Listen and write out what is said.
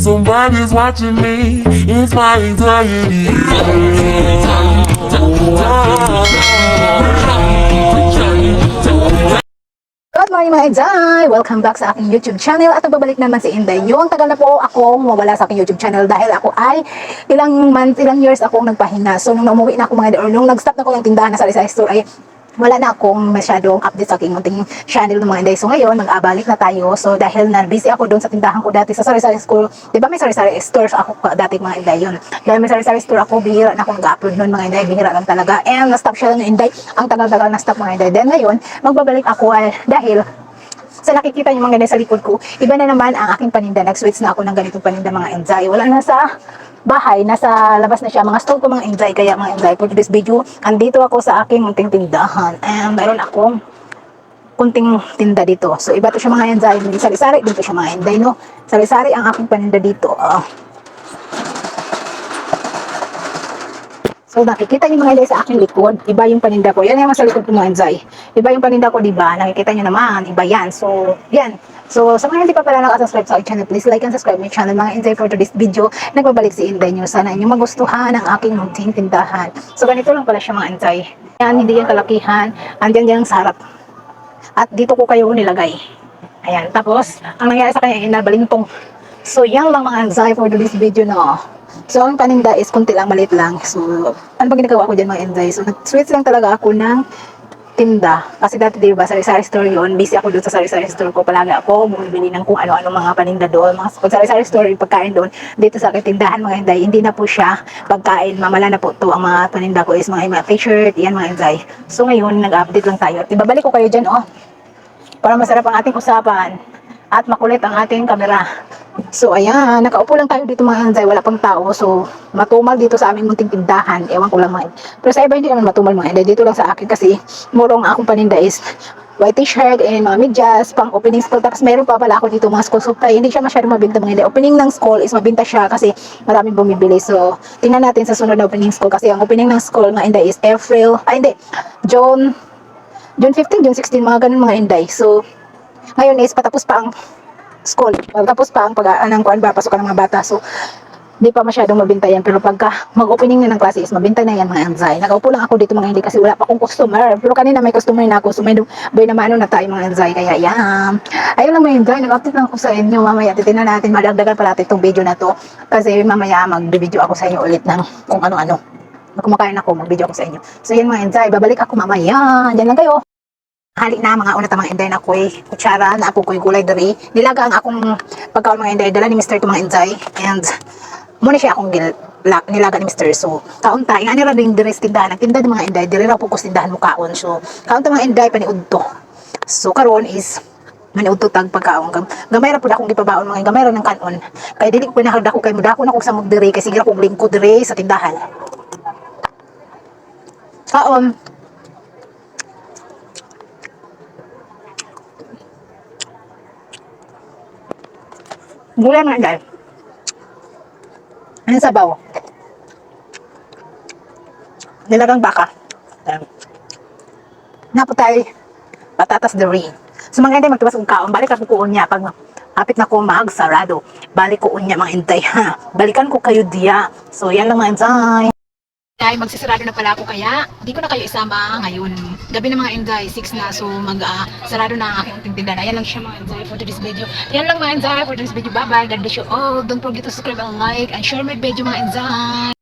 Somebody's watching me. It's my anxiety. Good morning mga Inday! Welcome back sa aking YouTube channel at babalik naman si Inday. Yung tagal na po ako mawala sa aking YouTube channel dahil ako ay ilang months, ilang years akong nagpahinga. So nung umuwi na ako mga or nung nag-stop na ko ng tindahan na sa Rizal Store ay wala na akong masyadong update sa aking munting channel ng mga Inday. So ngayon, mag-abalik na tayo. So dahil na busy ako doon sa tindahan ko dati sa Sari-Sari School, di ba may Sari-Sari stores ako dati mga Inday yun. Dahil may Sari-Sari store ako, bihira na ako nag-upload noon mga Inday, bihira lang talaga. And na-stop siya ng Inday, ang tagal-tagal na-stop mga Inday. Then ngayon, magbabalik ako ay dahil sa nakikita niyo mga ganyan sa likod ko, iba na naman ang aking paninda. Nag-switch na ako ng ganitong paninda mga enjoy. Wala na sa bahay, nasa labas na siya. Mga store ko mga enjoy. Kaya mga enjoy, for this video, andito ako sa aking munting tindahan. And mayroon akong kunting tinda dito. So, iba to siya mga enjoy. Sari-sari, dito siya mga enjoy, no? Sari-sari ang aking paninda dito. Ah. So, nakikita niyo mga enjoy sa aking likod. Iba yung paninda ko. Yan yung sa likod ko mga enjoy. Iba yung paninda ko, di ba? Nakikita niyo naman. Iba yan. So, yan. So, sa mga hindi pa pala nakasubscribe sa aking channel, please like and subscribe my channel. Mga enjoy for today's video. Nagbabalik si Inday nyo. Sana inyong magustuhan ang aking munting tindahan. So, ganito lang pala siya mga enjoy. Yan, hindi yan kalakihan. Andyan yan sa harap. At dito ko kayo nilagay. Ayan. Tapos, ang nangyari sa kanya, inabalintong. So, yan lang mga enjoy for today's video na. So, ang paninda is kunti lang, maliit lang. So, ano ba ginagawa ko dyan mga enjoy? So, nag-switch lang talaga ako ng tinda. Kasi dati, di ba, sari-sari store yun. Busy ako doon sa sari-sari store ko. Palagi ako bumibili ng kung ano-ano mga paninda doon. Mga pag sari-sari store, yung pagkain doon. Dito sa aking tindahan, mga enjoy, hindi na po siya pagkain. Mamala na po to ang mga paninda ko is mga, mga t-shirt, yan mga enjoy. So, ngayon, nag-update lang tayo. At ibabalik ko kayo dyan, oh. Para masarap ang ating usapan at makulit ang ating kamera. So, ayan, nakaupo lang tayo dito mga enjoy, wala pang tao. So, matumal dito sa aming munting tindahan. Ewan ko lang mga Pero sa iba hindi naman matumal mga enjoy. Dito lang sa akin kasi murong akong paninda is white t-shirt and mga medyas, pang opening school. Tapos meron pa pala ako dito mga school supply. Hindi siya masyadong mabinta mga enjoy. Opening ng school is mabinta siya kasi maraming bumibili. So, tingnan natin sa sunod na opening school kasi ang opening ng school mga enjoy is April, ay hindi, June, June 15, June 16, mga ganun mga enjoy. So, ngayon is patapos pa ang school. Patapos pa ang pag-aan ng kuan ba, pasok ng mga bata. So, di pa masyadong mabinta yan. Pero pagka mag-opening na ng klase is mabinta na yan mga anzay. Nakaupo lang ako dito mga hindi kasi wala pa akong customer. Pero kanina may customer na ako. So, may boy na maano na tayo mga anzay. Kaya yan. Ayun lang mga anzay. Nag-update lang ako sa inyo. Mamaya titignan natin. Madagdagan pa natin itong video na to. Kasi mamaya mag-video ako sa inyo ulit ng kung ano-ano. Kumakain ako, mag-video ako sa inyo. So, yan mga anzay. Babalik ako mamaya. Diyan lang kayo. Hali na mga una tamang inday na ko'y kutsara na ako ko'y gulay diri. Nilaga ang akong pagkaon mga inday dala ni Mr. to mga inday. And muna siya akong gil, la, nilaga ni Mr. So, kaunta, ingani ra ring diri tindahan. Ang tindahan ng mga inday, diri ra po ko tindahan mo kaon. So, kaunta mga inday paniudto. So, karon is maniudto tag pagkaon Gam- gamay ra pud akong gipabaon mga gamay ra ng kanon kay dili ko pinahagda ko kay mudako na ko sa diri kay sige ra kog lingkod diri sa tindahan kaon Gulay mga inday. Ano sabaw? Nilagang baka. Um, naputay patatas de rin. So mga inday magtubas kong kaon, balik ako kuon niya pag hapit na ko mahag sarado. Balik ko niya mga inday ha. Balikan ko kayo diya. So yan lang mga inday. Ay, magsisarado na pala ako kaya di ko na kayo isama ngayon. Gabi na mga Inday, 6 na so mag ah, sarado na ang aking tindahan. Ayan lang siya mga Inday for today's video. Yan lang mga Inday for today's video. Bye bye. God bless you all. Don't forget to subscribe and like and share my video mga Inday.